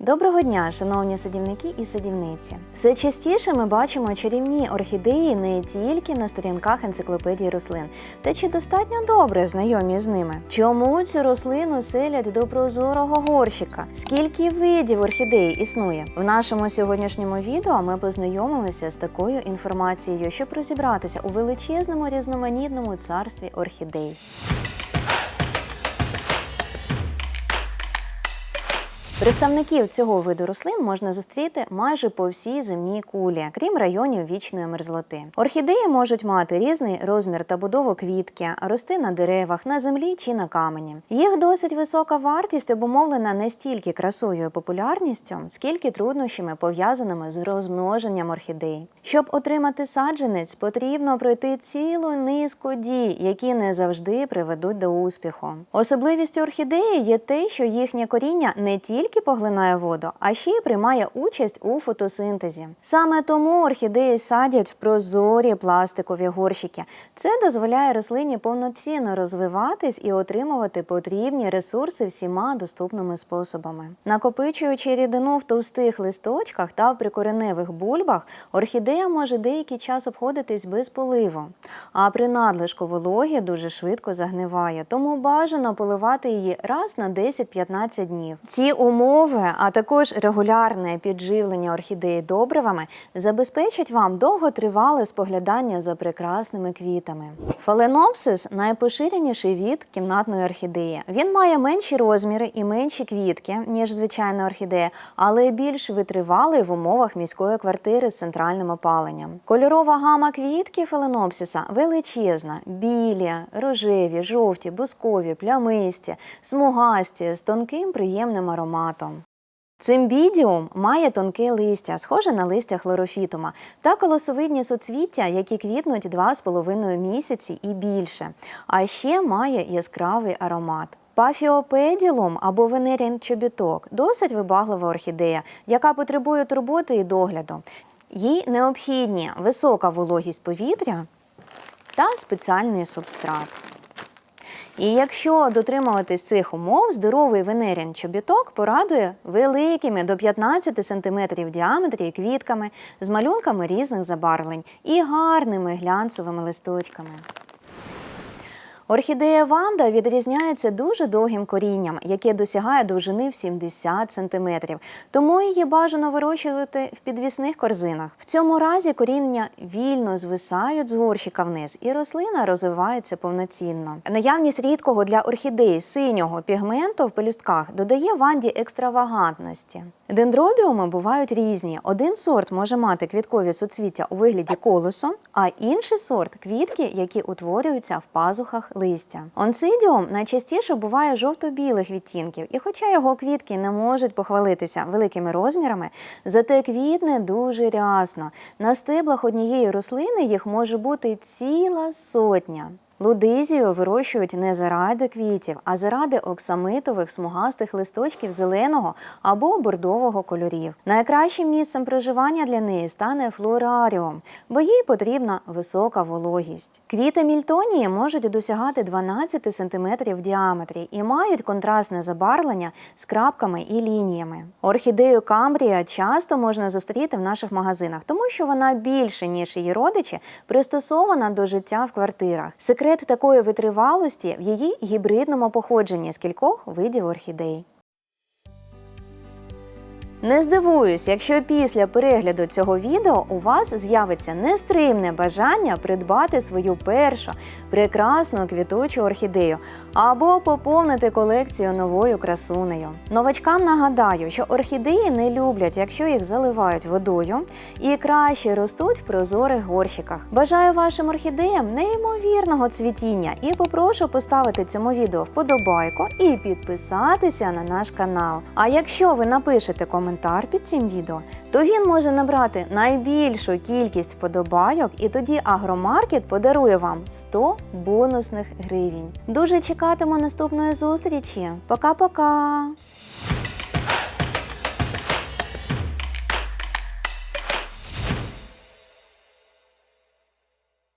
Доброго дня, шановні садівники і садівниці. Все частіше ми бачимо чарівні орхідеї не тільки на сторінках енциклопедії рослин, та чи достатньо добре знайомі з ними. Чому цю рослину селять до прозорого горщика? Скільки видів орхідеї існує? В нашому сьогоднішньому відео ми познайомимося з такою інформацією, щоб розібратися у величезному різноманітному царстві орхідей. Представників цього виду рослин можна зустріти майже по всій земній кулі, крім районів вічної мерзлоти. Орхідеї можуть мати різний розмір та будову квітки, рости на деревах, на землі чи на камені. Їх досить висока вартість обумовлена не стільки красою і популярністю, скільки труднощами пов'язаними з розмноженням орхідей. Щоб отримати саджанець, потрібно пройти цілу низку дій, які не завжди приведуть до успіху. Особливістю орхідеї є те, що їхнє коріння не тільки поглинає воду, а ще й приймає участь у фотосинтезі. Саме тому орхідеї садять в прозорі пластикові горщики. Це дозволяє рослині повноцінно розвиватись і отримувати потрібні ресурси всіма доступними способами. Накопичуючи рідину в товстих листочках та в прикореневих бульбах, орхідея може деякий час обходитись без поливу. А при надлишку вологі дуже швидко загниває, тому бажано поливати її раз на 10-15 днів. Ці умови, а також регулярне підживлення орхідеї добривами забезпечать вам довготривале споглядання за прекрасними квітами. Фаленопсис найпоширеніший від кімнатної орхідеї. Він має менші розміри і менші квітки, ніж звичайна орхідея, але більш витривалий в умовах міської квартири з центральним опаленням. Кольорова гама квітки фаленопсиса величезна: білі, рожеві, жовті, бускові, плямисті, смугасті з тонким приємним ароматом. Цимбідіум має тонке листя, схоже на листя хлорофітума, та колосовидні суцвіття, які квітнуть 2,5 місяці і більше. А ще має яскравий аромат. Пафіопеділум або венерін чобіток досить вибаглива орхідея, яка потребує турботи і догляду. Їй необхідні висока вологість повітря та спеціальний субстрат. І якщо дотримуватись цих умов, здоровий венерін чобіток порадує великими до 15 см в діаметрі квітками з малюнками різних забарвлень і гарними глянцевими листочками. Орхідея Ванда відрізняється дуже довгим корінням, яке досягає довжини в 70 см. Тому її бажано вирощувати в підвісних корзинах. В цьому разі коріння вільно звисають з горщика вниз, і рослина розвивається повноцінно. Наявність рідкого для орхідеї синього пігменту в пелюстках додає ванді екстравагантності. Дендробіуми бувають різні. Один сорт може мати квіткові суцвіття у вигляді колосу, а інший сорт квітки, які утворюються в пазухах листя. Онцидіум найчастіше буває жовто-білих відтінків, і хоча його квітки не можуть похвалитися великими розмірами, зате квітне дуже рясно. На стеблах однієї рослини їх може бути ціла сотня. Лудизію вирощують не заради квітів, а заради оксамитових смугастих листочків зеленого або бордового кольорів. Найкращим місцем проживання для неї стане флораріум, бо їй потрібна висока вологість. Квіти мільтонії можуть досягати 12 см в діаметрі і мають контрастне забарвлення з крапками і лініями. Орхідею камбрія часто можна зустріти в наших магазинах, тому що вона більше ніж її родичі, пристосована до життя в квартирах. Секрет такої витривалості в її гібридному походженні з кількох видів орхідей. Не здивуюсь, якщо після перегляду цього відео у вас з'явиться нестримне бажання придбати свою першу прекрасну квітучу орхідею або поповнити колекцію новою красунею. Новачкам нагадаю, що орхідеї не люблять, якщо їх заливають водою, і краще ростуть в прозорих горщиках. Бажаю вашим орхідеям неймовірного цвітіння і попрошу поставити цьому відео вподобайку і підписатися на наш канал. А якщо ви напишете коментар під цим відео, то він може набрати найбільшу кількість вподобайок, і тоді Агромаркет подарує вам 100 бонусних гривень. Дуже чекатиму наступної зустрічі. Пока-пока!